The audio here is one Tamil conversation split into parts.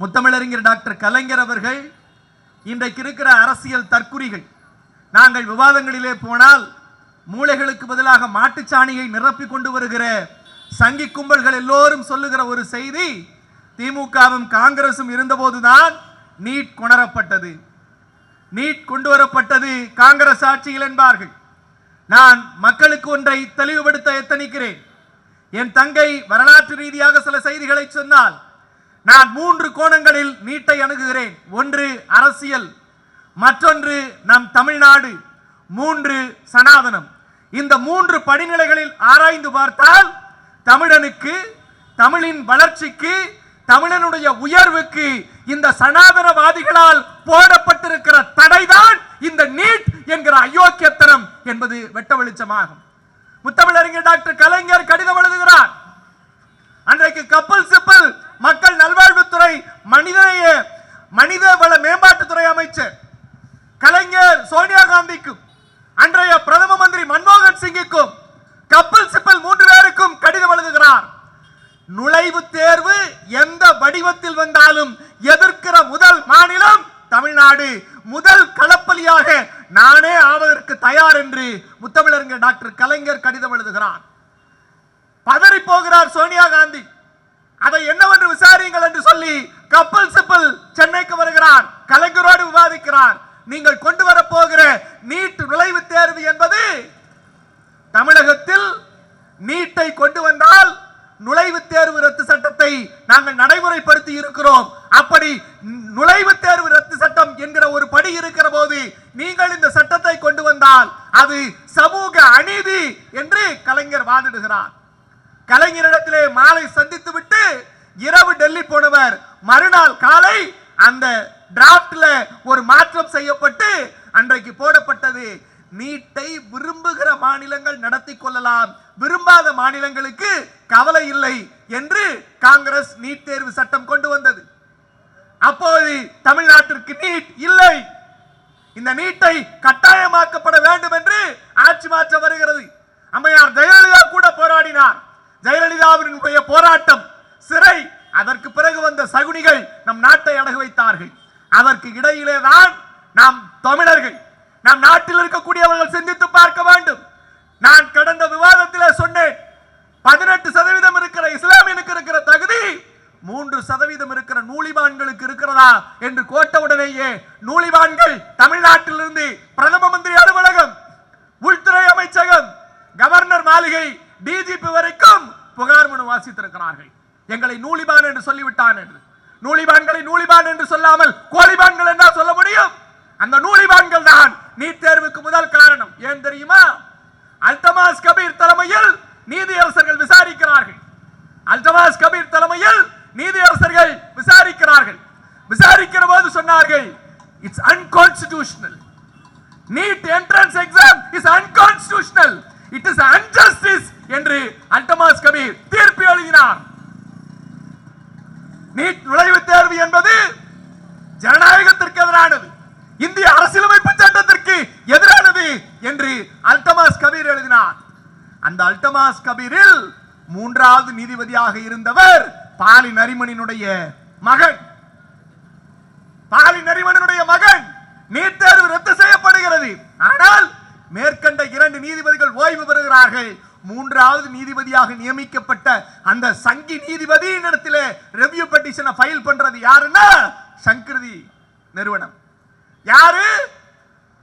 முத்தமிழறிஞர் டாக்டர் கலைஞர் அவர்கள் இன்றைக்கு இருக்கிற அரசியல் தற்குறிகள் நாங்கள் விவாதங்களிலே போனால் மூளைகளுக்கு பதிலாக மாட்டுச்சாணியை நிரப்பி கொண்டு வருகிற சங்கி கும்பல்கள் எல்லோரும் சொல்லுகிற ஒரு செய்தி திமுகவும் காங்கிரசும் இருந்தபோதுதான் நீட் கொணரப்பட்டது. நீட் கொண்டு வரப்பட்டது காங்கிரஸ் ஆட்சியில் என்பார்கள். நான் மக்களுக்கு ஒன்றை தெளிவுபடுத்த எத்தனிக்கிறேன். என் தங்கை வரலாற்று ரீதியாக சில செய்திகளை சொன்னால் நான் மூன்று கோணங்களில் நீட்டை அணுகுகிறேன். ஒன்று அரசியல் மற்றொன்று நம் தமிழ்நாடு மூன்று சனாதனம். இந்த மூன்று படிநிலைகளில் ஆராய்ந்து பார்த்தால் தமிழனுக்கு தமிழின் வளர்ச்சிக்கு தமிழனுடைய உயர்வுக்கு இந்த சனாதனவாதிகளால் போடப்பட்டிருக்கிற தடைதான் இந்த நீட் என்கிற அயோக்கியத்தனம் என்பது வெட்ட வெளிச்சமாகும். முத்தமிழறிஞர் டாக்டர் கலைஞர் கடிதம் எழுதுகிறார். அன்றைக்கு கப்பல் சிப்பல் மக்கள் நல்வாழ்வுத்துறை மனிதநேய மனித வள மேம்பாட்டுத்துறை அமைச்சர் கலைஞர் சோனியா காந்திக்கும் அன்றைய பிரதம மந்திரி மன்மோகன் சிங்குக்கும் கப்பல் சிப்பல் மூன்று பேருக்கும் கடிதம் எழுதுகிறார். நுழைவு தேர்வு எந்த வடிவத்தில் வந்தாலும் எதிர்க்கிற முதல் மாநிலம் தமிழ்நாடு. முதல் களப்பலியாக நானே ஆவதற்கு தயார் என்று முத்தமிழறிஞர் டாக்டர் கலைஞர் கடிதம் எழுதுகிறார். பதறி போகிறார் சோனியா காந்தி. அதை என்னவென்று விசாரியுங்கள் என்று சொல்லி கப்பல் சிப்பல் சென்னைக்கு வருகிறார். கலைஞரோடு விவாதிக்கிறார். நீங்கள் கொண்டு வர போகிற நீட் நுழைவு தேர்வு என்பது தமிழகத்தில் நீட்டை கொண்டு வந்தால் நுழைவு தேர்வு ரத்து சட்டத்தை நாங்கள் நடைமுறைப்படுத்தி இருக்கிறோம். அப்படி நுழைவுத் தேர்வு ரத்து சட்டம் என்கிற ஒரு படி இருக்கிற போது நீங்கள் இந்த சட்டத்தை கொண்டு வந்தால் அது சமூக அநீதி என்று கலைஞர் வாதிடுகிறார். கலைஞரிடத்திலே மாலை சந்தித்து விட்டு இரவு டெல்லி போனவர். மறுநாள் காலை அந்த டிராப்ட்ல ஒரு மாற்றம் செய்யப்பட்டு அன்றைக்கு போடப்பட்டது. நீட்டை விரும்புகிற மாநிலங்கள் நடத்தி கொள்ளலாம். விரும்பாத மாநிலங்களுக்கு கவலை இல்லை என்று காங்கிரஸ் நீட் தேர்வு சட்டம் கொண்டு வந்தது. அப்போது தமிழ்நாட்டிற்கு நீட் இல்லை. இந்த நீட்டை கட்டாயமாக்கப்பட வேண்டும் என்று ஆட்சி மாற்றம் வருகிறது. அம்மையார் ஜெயலலிதா கூட போராடினார். ஜெயலலிதாவினுடைய போராட்டம் சிறை. அதற்கு பிறகு வந்த சகுனிகள் நம் நாட்டை அடகு வைத்தார்கள். அதற்கு இடையிலே தான் நாம் தமிழர்கள் நம் நாட்டில் இருக்கக்கூடியவர்கள் சிந்தித்து பார்க்க வேண்டும். நான் கடந்த விவாதத்திலே சொன்னேன் பதினெட்டு சதவீதம் இருக்கிற இஸ்லாமியனுக்கு இருக்கிற தகுதி மூன்று சதவீதம் இருக்கிற நூலிபான்களுக்கு இருக்கிறதா என்று கோட்டவுடனேயே நூலிபான்கள் தமிழ்நாட்டிலிருந்து பிரதம மந்திரி அலுவலகம் உள்துறை அமைச்சகம் கவர்னர் மாளிகை டிஜிபி வரைக்கும் புகார் மனு வாசித்திருக்கிறார்கள். எங்களை நூலிபான் என்று சொல்லிவிட்டான் என்று. நூலிபான்களை நூலிபான் என்று சொல்லாமல் கோலிபான்கள் என்றா சொல்ல முடியும்? அந்த நூலிபான்கள் தான் நீட் தேர்வுக்கு முதல் காரணம். ஏன் தெரியுமா? அல்தமாஸ் கபீர் தலைமையில் நீதியரசர்கள் விசாரிக்கிறார்கள். அல்தமாஸ் கபீர் தலைமையில் நீதியரசர்கள் விசாரிக்கிறார்கள். விசாரிக்கிற போது சொன்னார்கள் it's unconstitutional NEET entrance exam is an it is injustice என்று அல்டமாஸ் கபீர் தீர்ப்பு எழுதினார் நீட் நுழைவுத் தேர்வு என்பது ஜனநாயகத்திற்கு எதிரானது இந்திய அரசியலமைப்பு சட்டத்திற்கு எதிரானது என்று அல்டமாஸ் கபீர் எழுதினார் அந்த அல்டமாஸ் கபீரில் மூன்றாவது இருந்தவர் பாலி நரிமணினுடைய மகன். பாலி நரிமணனுடைய மகன். நீட் தேர்வு ரத்து செய்யப்படுகிறது. ஆனால் மேற்கண்ட இரண்டு நீதிபதிகள் ஓய்வு பெறுகிறார்கள். மூன்றாவது நீதிபதியாக நியமிக்கப்பட்ட அந்த சங்கி நீதிபதியின் இடத்துல ரெவ்யூ பெட்டிஷனை ஃபைல் பண்றது யாருன்னா சங்கிருதி நிறுவனம். யாரு?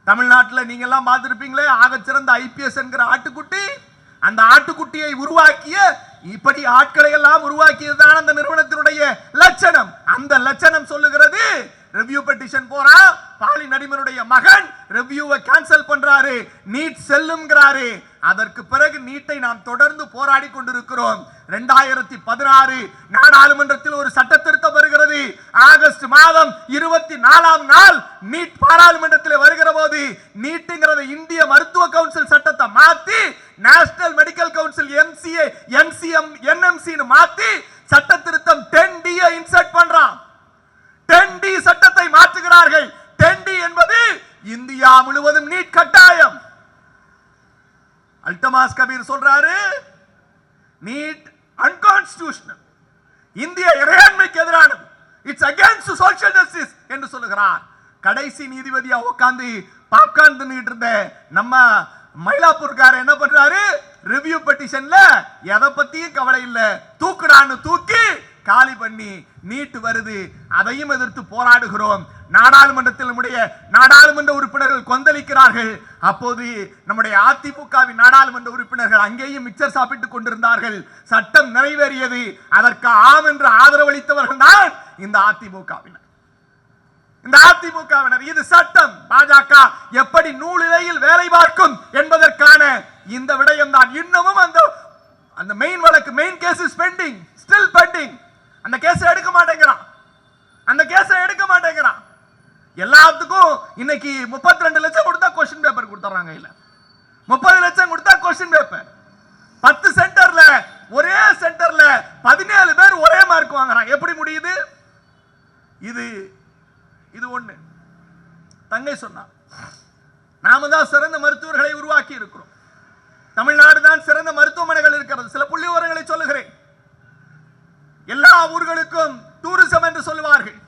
தமிழ்நாட்டில் நீங்க எல்லாம் பார்த்திருப்பீங்களே ஆகச்சிறந்த ஐபிஎஸ் என்கிற ஆட்டுக்குட்டி. அந்த ஆட்டுக்குட்டியை உருவாக்கிய இப்படி ஆட்களை எல்லாம் உருவாக்கியதுதான் அந்த நிறுவனத்தினுடைய லட்சணம். அந்த லட்சணம் சொல்லுகிறது ரிவ்யூ பெட்டிஷன் போறா பாலி நடிமனுடைய மகன் ரிவ்யூவை கேன்சல் பண்றாரு நீட் செல்லுங்கிறாரு அதற்கு பிறகு நீட்டை நாம் தொடர்ந்து போராடி கொண்டிருக்கிறோம். ரெண்டாயிரத்தி பதினாறு நாடாளுமன்றத்தில் ஒரு சட்ட திருத்தம் வருகிறது. ஆகஸ்ட் மாதம் இருபத்தி நாலாம் நாள் நீட் பாராளுமன்றத்தில் வருகிற போது நீட்டுங்கிறத இந்திய மருத்துவ கவுன்சில் சட்டத்தை மாத்தி நேஷனல் எம்சிஏ எம்சிஎம் என்எம்சின்னு மாத்தி சட்ட திருத்தம் டென் டி இன்சர்ட் பண்றான். டென் டி சட்டத்தை மாற்றுகிறார்கள். டென் டி என்பது இந்தியா முழுவதும் நீட் கட்டாயம். அல்டமாஸ் கபீர் சொல்றாரு நீட் அன்கான்ஸ்டியூஷனல் இந்திய இறையாண்மைக்கு எதிரானது. இட்ஸ் அகேன்ஸ்ட் சோஷியல் ஜஸ்டிஸ் என்று சொல்லுகிறார். கடைசி நீதிபதியா உட்கார்ந்து பாப்கார்ன் தின்னுட்டு இருந்த நம்ம மயிலாப்பூர்காரர் என்ன பண்றாரு? ரிவ்யூ பெட்டிஷன்ல எதை பத்தியும் கவலை இல்லை. தூக்குடான்னு தூக்கி காலி பண்ணி நீட்டு வருது. அதையும் எதிர்த்து போராடுகிறோம். நாடாளுமன்றத்தில் நம்முடைய நாடாளுமன்ற உறுப்பினர்கள் கொந்தளிக்கிறார்கள். அப்போது நம்முடைய அதிமுகவின் நாடாளுமன்ற உறுப்பினர்கள் அங்கேயும் மிக்சர் சாப்பிட்டுக் கொண்டிருந்தார்கள். சட்டம் நிறைவேறியது. அதற்கு ஆம் என்று ஆதரவளித்தவர்கள் தான் இந்த அதிமுகவினர். இந்த அதிமுகவினர் இது சட்டம். பாஜக எப்படி நூலிலையில் வேலை பார்க்கும் என்பதற்கான இந்த விடயம் தான் இன்னமும் அந்த அந்த மெயின் வழக்கு main case is pending still pending அந்த கேஸ் எடுக்க மாட்டேங்கிறான். அந்த கேஸை எடுக்க மாட்டேங்கிறான். எல்லாத்துக்கும் இன்னைக்கு முப்பத்தி ரெண்டு லட்சம் கொடுத்தா கொஸ்டின் பேப்பர் கொடுத்துறாங்க இல்ல. முப்பது லட்சம் கொடுத்தா கொஸ்டின் பேப்பர் பத்து சென்டர்ல ஒரே சென்டர்ல பதினேழு பேர் ஒரே மார்க் வாங்குறான் எப்படி முடியுது இது இது ஒண்ணு தங்கை சொன்னா நாம தான் சிறந்த மருத்துவர்களை உருவாக்கி இருக்கிறோம் தமிழ்நாடு தான் சிறந்த மருத்துவமனைகள் இருக்கிறது சில புள்ளி விவரங்களை சொல்லுகிறேன் எல்லா ஊர்களுக்கும் டூரிசம் என்று சொல்லுவார்கள்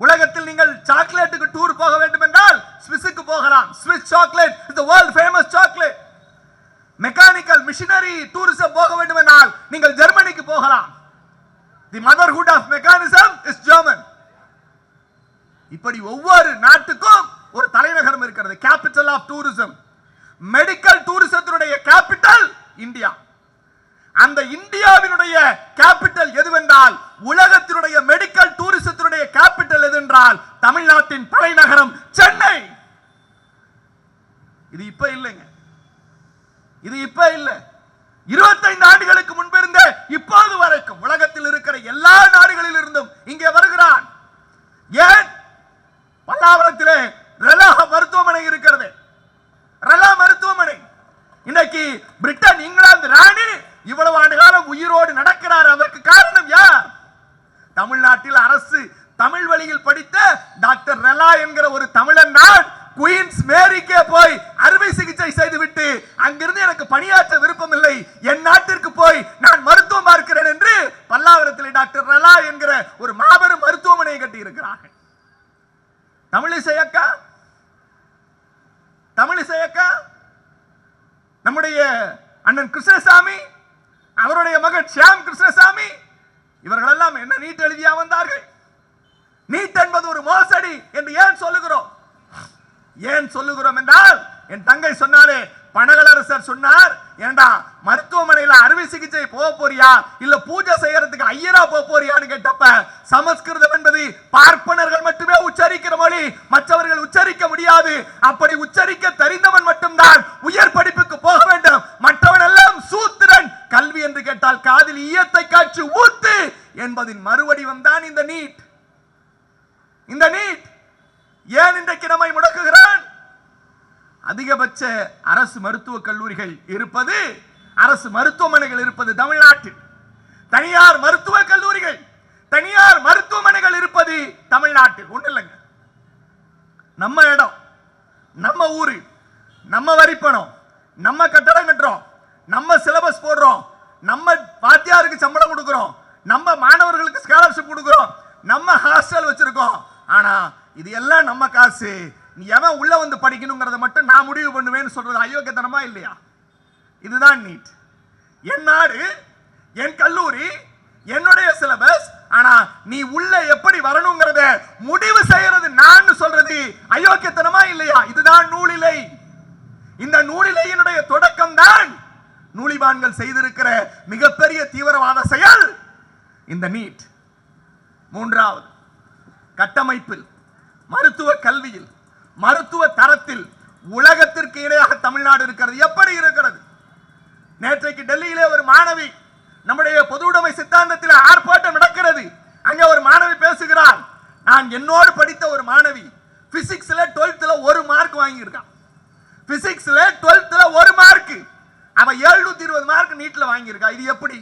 உலகத்தில் நீங்கள் சாக்லேட்டுக்கு டூர் போக வேண்டும் என்றால் ஸ்விஸ்ஸுக்கு போகலாம் Swiss chocolate is the world famous chocolate mechanical machinery tourism போக வேண்டும் என்றால் நீங்கள் ஜெர்மனிக்கு போகலாம் the motherhood of mechanism is German இப்படி ஒவ்வொரு நாட்டுக்கும் ஒரு தலைநகரம் இருக்கிறது கேபிட்டல் ஆஃப் டூரிசம் மெடிக்கல் டூரிசத்தினுடைய கேபிட்டல் இந்தியா. அந்த இந்தியாவினுடைய கேபிட்டல் எதுவென்றால் உலகத்தினுடைய மெடிக்கல் டூரிசத்தினுடைய கேபிட்டல் எதுவென்றால் தமிழ்நாட்டின் தலைநகரம் சென்னை இது இப்ப இல்லைங்க இது இப்ப இல்ல இருபத்தைந்து ஆண்டுகளுக்கு முன்பு இருந்த இப்போது வரைக்கும் உலகத்தில் இருக்கிற எல்லா நாடுகளில் இருந்தும் இங்கே வருகிறான் ஏன் பல்லாவரத்திலே ரெலா மருத்துவமனை இருக்கிறது ரெலா மருத்துவமனை இன்னைக்கு பிரிட்டன் இங்கிலாந்து ராணி இவ்வளவு ஆண்டு காலம் உயிரோடு நடக்கிறார் அதற்கு காரணம் யார் தமிழ்நாட்டில் அரசு பள்ளியில் படித்த டாக்டர் ரெலா என்கிற ஒரு தமிழன் நான் குயின்ஸ் மேரிக்கே போய் அறுவை சிகிச்சை செய்துவிட்டு அங்கிருந்து எனக்கு பணியாற்ற விருப்பம் இல்லை என் நாட்டிற்கு போய் நான் மருத்துவம் பார்க்கிறேன் என்று பல்லாவரத்தில் டாக்டர் ரலா என்கிற ஒரு மாபெரும் மருத்துவமனையை கட்டி இருக்கிறார்கள் தமிழிசை அக்கா? தமிழிசை அக்கா? நம்முடைய அண்ணன் கிருஷ்ணசாமி அவருடைய மகன் ஷியாம் கிருஷ்ணசாமி இவர்களெல்லாம் என்ன நீட் எழுதியா வந்தார்கள்? நீட் என்பது ஒரு மோசடி என்று ஏன் சொல்லுகிறோம்? ஏன் சொல்லுகிறோம் என்றால் என் தங்கை சொன்னாலே பனகலரசர் சொன்னார் ஏண்டா மருத்துவமனையில அறுவை சிகிச்சை போக போறியா? இல்ல பூஜை செய்யறதுக்கு ஐயரா போக போறியான்னு கேட்டப்ப சமஸ்கிருதம் என்பது பார்ப்பனர்கள் மட்டுமே உச்சரிக்கிற மொழி மற்றவர்கள் உச்சரிக்க முடியாது. அப்படி உச்சரிக்க தெரிந்தவன் மட்டும்தான் உயர் படிப்புக்கு போக வேண்டும். மற்றவன் எல்லாம் சூத்திரன். கல்வி என்று கேட்டால் காதில் ஈயத்தை காட்சி ஊத்து என்பதின் மறுவடிவம் தான் இந்த நீட் இந்த நீட் ஏன் இன்றைக்கு நம்மை முடக்குகிறான் அதிகபட்ச அரசு மருத்துவக் கல்லூரிகள் இருப்பது அரசு மருத்துவமனைகள் இருப்பது தமிழ்நாட்டில். தனியார் மருத்துவக் கல்லூரிகள் தனியார் மருத்துவமனைகள் இருப்பது தமிழ்நாட்டில். ஒண்ணு இல்லைங்க. நம்ம இடம் நம்ம ஊரு நம்ம வரிப்பணம் நம்ம கட்டடம் கட்டுறோம் நம்ம சிலபஸ் போடுறோம் நம்ம வாத்தியாருக்கு சம்பளம் கொடுக்கிறோம் நம்ம மாணவர்களுக்கு ஸ்காலர்ஷிப் கொடுக்குறோம் நம்ம ஹாஸ்டல் வச்சிருக்கோம். ஆனா இது எல்லாம் நம்ம காசு. நீ எவன் உள்ள வந்து படிக்கணுங்கிறத மட்டும் நான் முடிவு பண்ணுவேன்னு சொல்றது அயோக்கியத்தனமா இல்லையா? இதுதான் நீட். என் நாடு என் கல்லூரி என்னுடைய சிலபஸ் ஆனா நீ உள்ள எப்படி வரணுங்கிறத முடிவு செய்யறது நான் சொல்றது அயோக்கியத்தனமா இல்லையா? இதுதான் நூலிலை. இந்த நூலிலையினுடைய தொடக்கம் தான் நூலிபான்கள் செய்திருக்கிற மிகப்பெரிய தீவிரவாத செயல். இந்த நீட். மூன்றாவது கட்டமைப்பில் மருத்துவ கல்வியில் மருத்துவ தரத்தில் உலகத்திற்கு இணையாக தமிழ்நாடு இருக்கிறது. எப்படி இருக்கிறது? நேற்றைக்கு டெல்லியிலே ஒரு மாணவி நம்முடைய பொதுவுடைமை சித்தாந்தத்தில் ஆர்ப்பாட்டம் நடக்கிறது. அங்கே ஒரு மாணவி பேசுகிறார். நான் என்னோடு படித்த ஒரு மாணவி பிசிக்ஸில் டுவெல்த்தில் ஒரு மார்க் வாங்கியிருக்கான் பிசிக்ஸ்ல டுவெல்த்தில் ஒரு மார்க் அவன் எழுநூத்தி இருபது மார்க் நீட்டில் வாங்கியிருக்கா. இது எப்படி?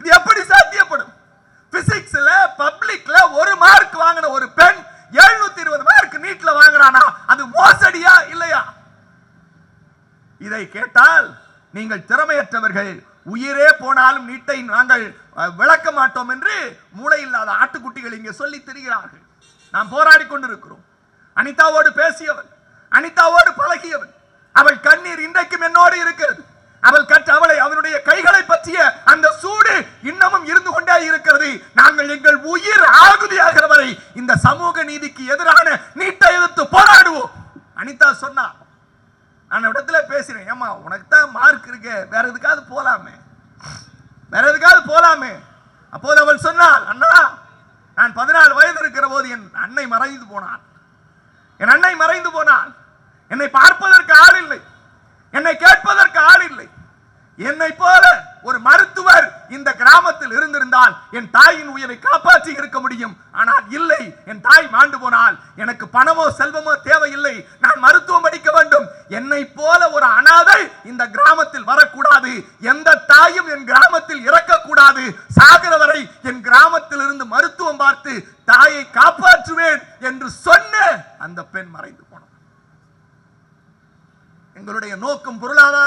இது எப்படி சாத்தியப்படும்? பிசிக்ஸில் பப்ளிக்ல ஒரு மார்க் வாங்கின ஒரு பெண் 720 இருபது மார்க் நீட்ல வாங்குறானா? அது மோசடியா இல்லையா? இதை கேட்டால் நீங்கள் திறமையற்றவர்கள் உயிரே போனாலும் நீட்டை நாங்கள் விளக்க மாட்டோம் என்று மூளை இல்லாத ஆட்டுக்குட்டிகள் இங்கே சொல்லி திரிகிறார்கள். நாம் போராடி கொண்டிருக்கிறோம். அனிதாவோடு பேசியவன் அனிதாவோடு பழகியவன் அவள் கண்ணீர் இன்றைக்கும் என்னோடு இருக்கிறது. அவள் கற்ற அவளை அவனுடைய கைகளை பற்றிய அந்த சூடு இன்னமும் இருந்து கொண்டே இருக்கிறது. நாங்கள் எங்கள் உயிர் ஆகுதியாகிற வரை இந்த சமூக நீதிக்கு எதிரான நீட்டை எதிர்த்து போராடுவோம். அனிதா சொன்னா நான் இடத்துல பேசுறேன். ஏமா உனக்கு தான் மார்க் இருக்கு. வேற எதுக்காவது போலாமே. வேற எதுக்காவது போலாமே. அப்போது அவள் சொன்னாள் அண்ணா நான் பதினாலு வயது இருக்கிற போது என் அன்னை மறைந்து போனான். என் அன்னை மறைந்து போனான். என்னை பார்ப்பதற்கு ஆள் இல்லை. என்னை கேட்பதற்கு ஆள் இல்லை. என்னை போல ஒரு மருத்துவர் இந்த கிராமத்தில் இருந்திருந்தால் என் தாயின் உயிரை காப்பாற்றி இருக்க முடியும். ஆனால் இல்லை என் தாய் மாண்டு போனால். எனக்கு பணமோ செல்வமோ தேவையில்லை. நான் மருத்துவம் படிக்க வேண்டும். என்னை போல ஒரு அனாதை இந்த கிராமத்தில் வரக்கூடாது. எந்த தாயும் என் கிராமத்தில் இறக்கக்கூடாது. சாகிற வரை என் கிராமத்தில் இருந்து மருத்துவம் பார்த்து தாயை காப்பாற்றுவேன் என்று சொன்ன அந்த பெண் மறைந்து போனார் எங்களுடைய நோக்கம் பொருளாதார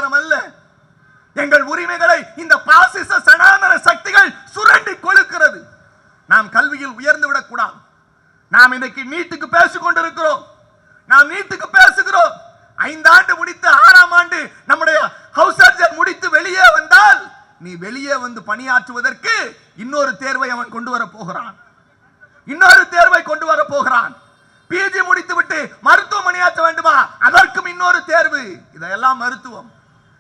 நாம் இன்னைக்கு நீட்டுக்கு பேசிக்கொண்டிருக்கிறோம். நாம் நீட்டுக்கு பேசுகிறோம். ஐந்தாண்டு முடித்து ஆறாம் ஆண்டு நம்முடைய ஹவுஸ் சர்ஜன் முடித்து வெளியே வந்தால் நீ வெளியே வந்து பணியாற்றுவதற்கு இன்னொரு தேர்வை அவன் கொண்டு வர போகிறான். இன்னொரு தேர்வை கொண்டு வர போகிறான். பிஜி முடித்து விட்டு மருத்துவம் பணியாற்ற வேண்டுமா? அதற்கும் இன்னொரு தேர்வு. இதெல்லாம் மருத்துவம்.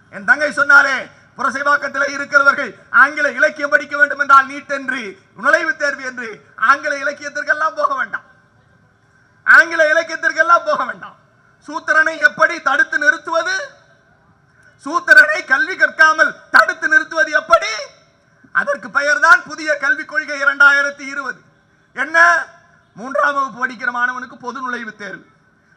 என் தங்கை சொன்னாலே புரசைவாக்கத்தில் இருக்கிறவர்கள் ஆங்கில இலக்கியம் படிக்க வேண்டும் என்றால் நீட் என்று நுழைவுத் தேர்வு என்று ஆங்கில இலக்கியத்திற்கெல்லாம் போக வேண்டாம். ஆங்கில இலக்கியத்திற்கெல்லாம் போக வேண்டாம். சூத்திரனை எப்படி தடுத்து நிறுத்துவது? சூத்திரனை கல்வி கற்காமல் தடுத்து நிறுத்துவது எப்படி? அதற்கு பெயர்தான் புதிய கல்விக் கொள்கை இரண்டாயிரத்தி இருபது. என்ன? மூன்றாம் வகுப்பு படிக்கிற மாணவனுக்கு பொது நுழைவுத் தேர்வு.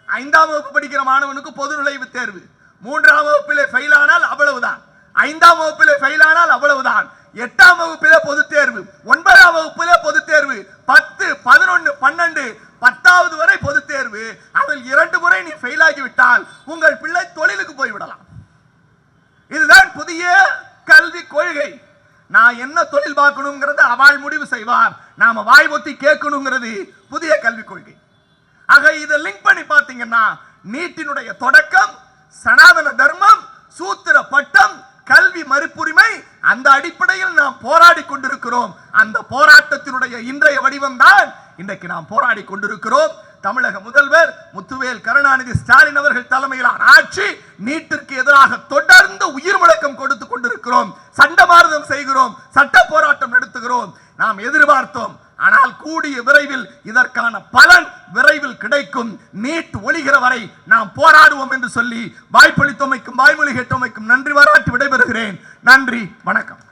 ஐந்தாம் வகுப்பு படிக்கிற மாணவனுக்கு பொது நுழைவுத் தேர்வு. மூன்றாம் வகுப்பிலே ஃபெயில் ஆனால் அவ்வளவுதான். ஐந்தாம் வகுப்பிலே ஃபெயில் ஆனால் அவ்வளவுதான். எட்டாம் வகுப்பிலே பொது தேர்வு. ஒன்பதாம் வகுப்பிலே பொது தேர்வு. பத்து பதினொன்று பன்னெண்டு பத்தாவது வரை பொது அதில் இரண்டு முறை நீ ஃபெயில் ஆகிவிட்டால் உங்கள் பிள்ளை தொழிலுக்கு போய்விடலாம். இதுதான் புதிய கல்வி கொள்கை. நான் என்ன தொழில் பார்க்கணுங்கிறத அவள் முடிவு செய்வார். நாம வாய் ஒத்தி கேட்கணுங்கிறது புதிய கல்விக் கொள்கை. ஆக இதை லிங்க் பண்ணி பார்த்தீங்கன்னா நீட்டினுடைய தொடக்கம் சனாதன தர்மம் சூத்திர பட்டம் கல்வி மறுப்புரிமை அந்த அடிப்படையில் நாம் போராடி கொண்டிருக்கிறோம். அந்த போராட்டத்தினுடைய இன்றைய வடிவம் தான் இன்றைக்கு நாம் போராடி கொண்டிருக்கிறோம். தமிழக முதல்வர் முத்துவேல் கருணாநிதி ஸ்டாலின் அவர்கள் தலைமையிலான ஆட்சி நீட்டிற்கு எதிராக தொடர்ந்து உயிர் முழக்கம் கொடுத்து கொண்டிருக்கிறோம். சண்டமாரதம் செய்கிறோம். சட்ட போராட்டம் நடத்துகிறோம். நாம் எதிர்பார்த்தோம். ஆனால் கூடிய விரைவில் இதற்கான பலன் விரைவில் கிடைக்கும். நீட் ஒளிகிற வரை நாம் போராடுவோம் என்று சொல்லி வாய்ப்பளித்தமைக்கும் வாய்மொழி கேட்டமைக்கும் நன்றி பாராட்டி விடைபெறுகிறேன். நன்றி. வணக்கம்.